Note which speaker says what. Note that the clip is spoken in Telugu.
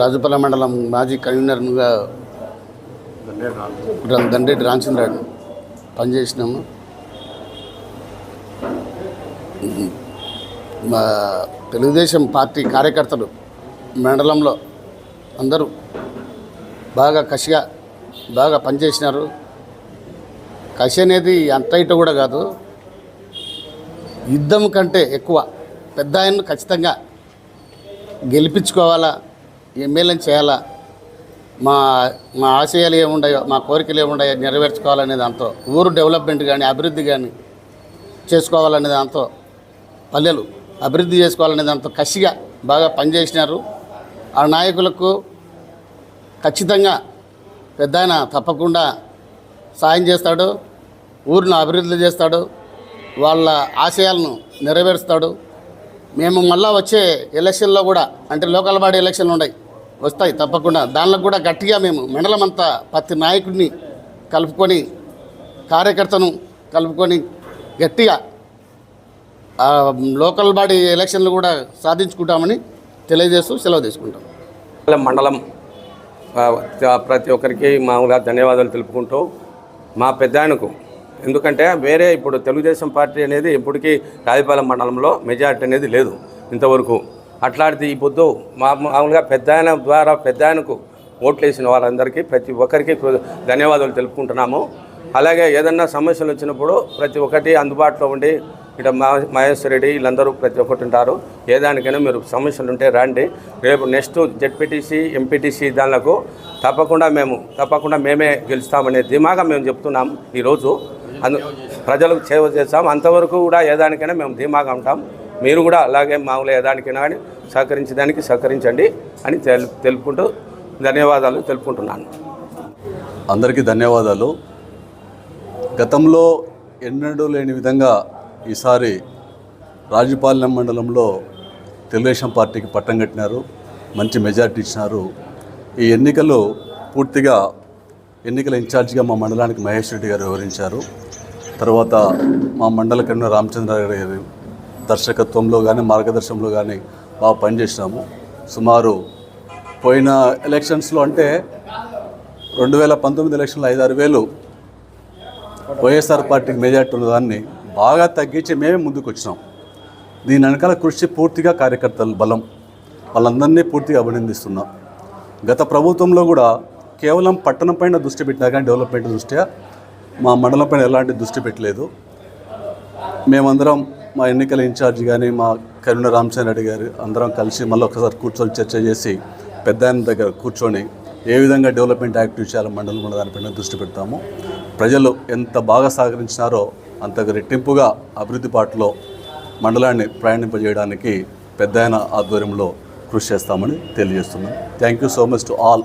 Speaker 1: రాజుపల్ల మండలం మాజీ కన్వీనర్గా దండేటి రామచంద్రాడు పనిచేసినాము. మా తెలుగుదేశం పార్టీ కార్యకర్తలు మండలంలో అందరూ బాగా కసిగా బాగా పనిచేసినారు. కసి అనేది అంత ఇటు కూడా కాదు. యుద్ధం కంటే ఎక్కువ పెద్ద ఆయన్ను ఖచ్చితంగా గెలిపించుకోవాలా ఎమ్మెల్యేని చేయాలా? మా మా ఆశయాలు ఏముండయో మా కోరికలు ఏముండయో నెరవేర్చుకోవాలనే దాంతో ఊరు డెవలప్మెంట్ కానీ అభివృద్ధి కానీ చేసుకోవాలనే దాంతో పల్లెలు అభివృద్ధి చేసుకోవాలనే దాంతో కసిగా బాగా పనిచేసినారు. ఆ నాయకులకు ఖచ్చితంగా పెద్ద ఆయన తప్పకుండా సాయం చేస్తాడు ఊరిని అభివృద్ధి చేస్తాడు వాళ్ళ ఆశయాలను నెరవేరుస్తాడు. మేము మళ్ళా వచ్చే ఎలక్షన్లో కూడా అంటే లోకల్ బాడీ ఎలక్షన్లు ఉన్నాయి వస్తాయి తప్పకుండా. దానిలో కూడా గట్టిగా మేము మండలం అంతా ప్రతి నాయకుడిని కలుపుకొని కార్యకర్తను కలుపుకొని గట్టిగా లోకల్ బాడీ ఎలక్షన్లు కూడా సాధించుకుంటామని తెలియజేస్తూ సెలవు తీసుకుంటాం.
Speaker 2: మండలం ప్రతి ఒక్కరికి మామూలుగా ధన్యవాదాలు తెలుపుకుంటూ మా పెద్దాయనకు ఎందుకంటే వేరే ఇప్పుడు తెలుగుదేశం పార్టీ అనేది ఇప్పటికీ రాజపాలెం మండలంలో మెజార్టీ అనేది లేదు ఇంతవరకు. అట్లాంటిది ఈ పొద్దు మా మామూలుగా పెద్దాయన ద్వారా పెద్దాయనకు ఓట్లు వేసిన వారందరికీ ప్రతి ఒక్కరికి ధన్యవాదాలు తెలుపుకుంటున్నాము. అలాగే ఏదన్నా సమస్యలు వచ్చినప్పుడు ప్రతి ఒక్కటి అందుబాటులో ఉండి ఇట మా మహేశ్వర రెడ్డి వీళ్ళందరూ ప్రతి ఒక్కటి ఉంటారు. ఏ దానికైనా మీరు సమస్యలు ఉంటే రండి. రేపు నెక్స్ట్ జెడ్పీటీసీ ఎంపీటీసీ దానిలకు తప్పకుండా మేము తప్పకుండా మేమే గెలుస్తామనే ధీమాగా మేము చెప్తున్నాం ఈరోజు. అందు ప్రజలకు సేవ చేస్తాం. అంతవరకు కూడా ఏదానికైనా మేము ధీమాగా ఉంటాం. మీరు కూడా అలాగే మామూలు ఏదానికైనా కానీ సహకరించడానికి సహకరించండి అని తెలు తెలుపుకుంటూ ధన్యవాదాలు తెలుపుకుంటున్నాను.
Speaker 3: అందరికీ ధన్యవాదాలు. గతంలో ఎన్నడూ లేని విధంగా ఈసారి రాజుపాలెం మండలంలో తెలుగుదేశం పార్టీకి పట్టం కట్టినారు. మంచి మెజార్టీ ఇచ్చినారు. ఈ ఎన్నికలు పూర్తిగా ఎన్నికల ఇన్ఛార్జిగా మా మండలానికి మహేష్ రెడ్డి గారు వివరించారు తర్వాత మా మండల కన్నా రామచంద్ర గారి దర్శకత్వంలో కానీ మార్గదర్శనంలో కానీ బాగా పనిచేసినాము. సుమారు పోయిన ఎలక్షన్స్లో అంటే రెండు వేల పంతొమ్మిది ఎలక్షన్లో ఐదారు వేలు వైఎస్ఆర్ పార్టీకి మెజార్టీ ఉన్నదాన్ని బాగా తగ్గించి మేమే ముందుకు వచ్చినాం దీని వెనకాల కృషి పూర్తిగా కార్యకర్తల బలం. వాళ్ళందరినీ పూర్తిగా అభినందిస్తున్నాం. గత ప్రభుత్వంలో కూడా కేవలం పట్టణం పైన దృష్టి పెట్టినా కానీ డెవలప్మెంట్ దృష్ట్యా మా మండలం పైన ఎలాంటి దృష్టి పెట్టలేదు. మేమందరం మా ఎన్నికల ఇన్ఛార్జ్ కానీ మా కరుణ రామచంద్ర రెడ్డి గారు అందరం కలిసి మళ్ళీ ఒకసారి కూర్చొని చర్చ చేసి పెద్ద ఆయన దగ్గర కూర్చొని ఏ విధంగా డెవలప్మెంట్ యాక్టివ్ చేయాలి మండలం ఉన్న దానిపైన దృష్టి పెడతాము. ప్రజలు ఎంత బాగా సహకరించినారో అంతకు రెట్టింపుగా అభివృద్ధి పాటలో మండలాన్ని ప్రయాణింపజేయడానికి పెద్ద ఆయన ఆధ్వర్యంలో కృషి చేస్తామని తెలియజేస్తున్నాం thank you so much to all